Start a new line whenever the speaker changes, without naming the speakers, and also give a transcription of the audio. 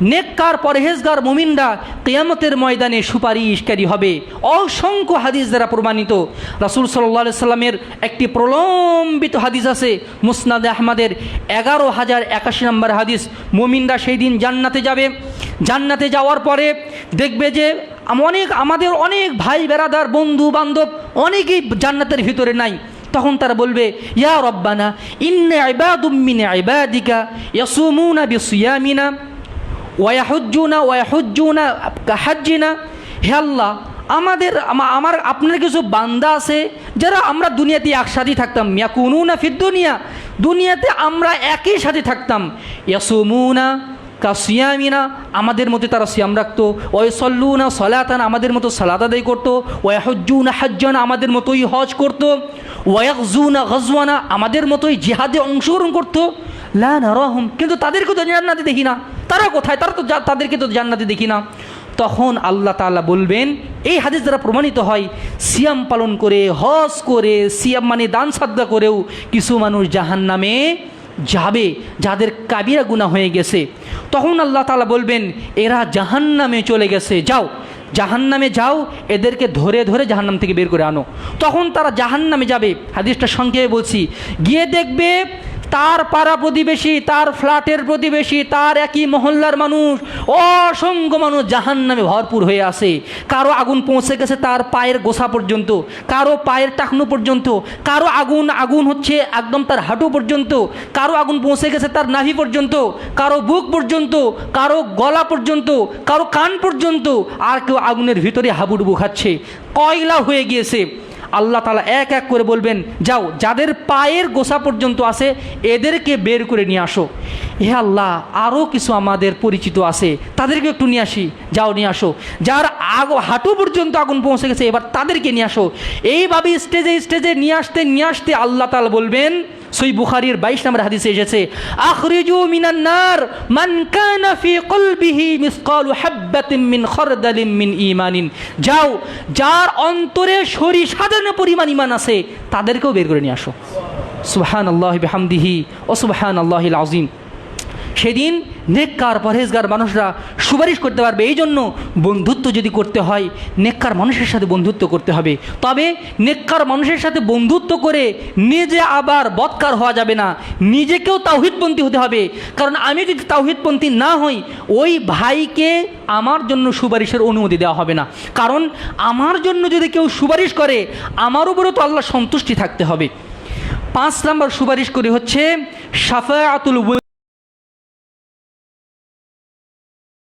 নেককার পরহেজগার মুমিনরা কেয়ামতের ময়দানে সুপারিশকারী হবে। অসংখ্য হাদিস দ্বারা প্রমাণিত। রাসুল সাল্লাহ সাল্লামের একটি প্রলম্বিত হাদিস আছে, মুসনাদ আহমদের এগারো হাজার একাশি নম্বর হাদিস। মুমিনরা সেই দিন জান্নাতে যাবে। জান্নাতে যাওয়ার পরে দেখবে যে অনেক আমাদের অনেক ভাই বেড়াদার বন্ধু বান্ধব অনেকেই জান্নাতের ভিতরে নাই। তখন তারা বলবে, ইয়া রব্বানা, ইন্নে ইবাদুম্মিনে ইবাদিকা, ইয়াসুমুনা বিসিয়ামিনা। ওয়াহুজ্জুনা ওয়াহুজ্জুনা হাজ্জিনা হে আল্লাহ, আমাদের আমার আপনার কিছু বান্দা আছে, যারা আমরা দুনিয়াতে একসাথেই থাকতাম। ইয়াকুনুনা ফির দুনিয়া, দুনিয়াতে আমরা একই সাথে থাকতাম। ইয়াসুমুনা কাসিয়ামিনা, আমাদের মতো তারা সিয়াম রাখতো। ওয়সল্লুনা সলাতান, আমাদের মতো সালাত আদায় করতো। ওয়াহজ্জুনা হাজ্জানা, আমাদের মতোই হজ করতো। ওয়াকজুনা গজওয়ানা, আমাদের মতোই জিহাদে অংশগ্রহণ করতো। লা নারাহুম, কিন্তু তাদেরকে তো জান্নাতে দেখি না। তারা কোথায়? তারা তো তাদেরকে তো জান্নাতে দেখি না। তখন আল্লাহ তাআলা বলবেন, এই হাদিস দ্বারা প্রমাণিত হয়, সিয়াম পালন করে, হজ করে, সিয়াম মানে দান সাদ্দা করেও কিছু মানুষ জাহান নামে যাবে, যাদের কাবিরা গুণা হয়ে গেছে। তখন আল্লাহ তাআলা বলবেন, এরা জাহান নামে চলে গেছে, যাও। জাহান নামে যাও, এদেরকে ধরে ধরে জাহান্নাম থেকে বের করে আনো। তখন তারা জাহান নামে যাবে। হাদিসটা সংক্ষেপে বলছি। গিয়ে দেখবে তার পাড়া প্রতিবেশী, তার ফ্ল্যাটের প্রতিবেশী, তার একই মহল্লার মানুষ, অসংখ্য মানুষ জাহান নামে ভরপুর হয়ে আসে কারও আগুন পৌঁছে গেছে তার পায়ের গোসা পর্যন্ত, কারও পায়ের টাকনো পর্যন্ত, কারও আগুন আগুন হচ্ছে একদম তার হাঁটু পর্যন্ত, কারও আগুন পৌঁছে গেছে তার নাভি পর্যন্ত, কারও বুক পর্যন্ত, কারও গলা পর্যন্ত, কারও কান পর্যন্ত, আর কেউ আগুনের ভিতরে হাবুডুবু খাচ্ছে। কয়লা হয়ে গিয়েছে। আল্লাহ তালা এক এক করে বলবেন, যাও, যাদের পায়ের গোসা পর্যন্ত আছে, এদেরকে বের করে নিয়ে আসো। হে আল্লাহ আরও কিছু আমাদের পরিচিত আছে তাদেরকে একটু নিয়ে আসি। যাও, নিয়ে আসো। যার আগ, হাঁটু পর্যন্ত আগুন পৌঁছে গেছে, এবার তাদেরকে নিয়ে আসো। এইভাবে স্টেজে স্টেজে নিয়ে আসতে নিয়ে আসতে আল্লাহ তালা বলবেন সই বুখারির বাইশ নম্বর হাদিসে এসেছে, আখরিজু মিনান নার, মান কানা ফি কলবিহি মিসকালু হাব্বাতিন মিন খরদালিন মিন যাও, যার অন্তরে সরিষাদান পরিমাণ ইমান আছে, তাদেরকেও বের করে নিয়ে আসো। সুবহানাল্লাহি বেহামদিহি ও সুবহানাল্লাহিল আযীম। সেদিন নেককার পরহেজগার মানুষরা সুপারিশ করতে পারবে। এই জন্য বন্ধুত্ব যদি করতে হয়, নেককার মানুষের সাথে বন্ধুত্ব করতে হবে। তবে নেককার মানুষের সাথে বন্ধুত্ব করে নিজে আবার বৎকার হওয়া যাবে না। নিজেকেও তাওহিদপন্থী হতে হবে। কারণ আমি যদি তাওহিদপন্থী না হই, ওই ভাইকে আমার জন্য সুপারিশের অনুমতি দেওয়া হবে না। কারণ আমার জন্য যদি কেউ সুপারিশ করে, আমার উপরেও তো আল্লাহ সন্তুষ্টি থাকতে হবে। পাঁচ নম্বর সুপারিশ করে হচ্ছে সাফায়াতুল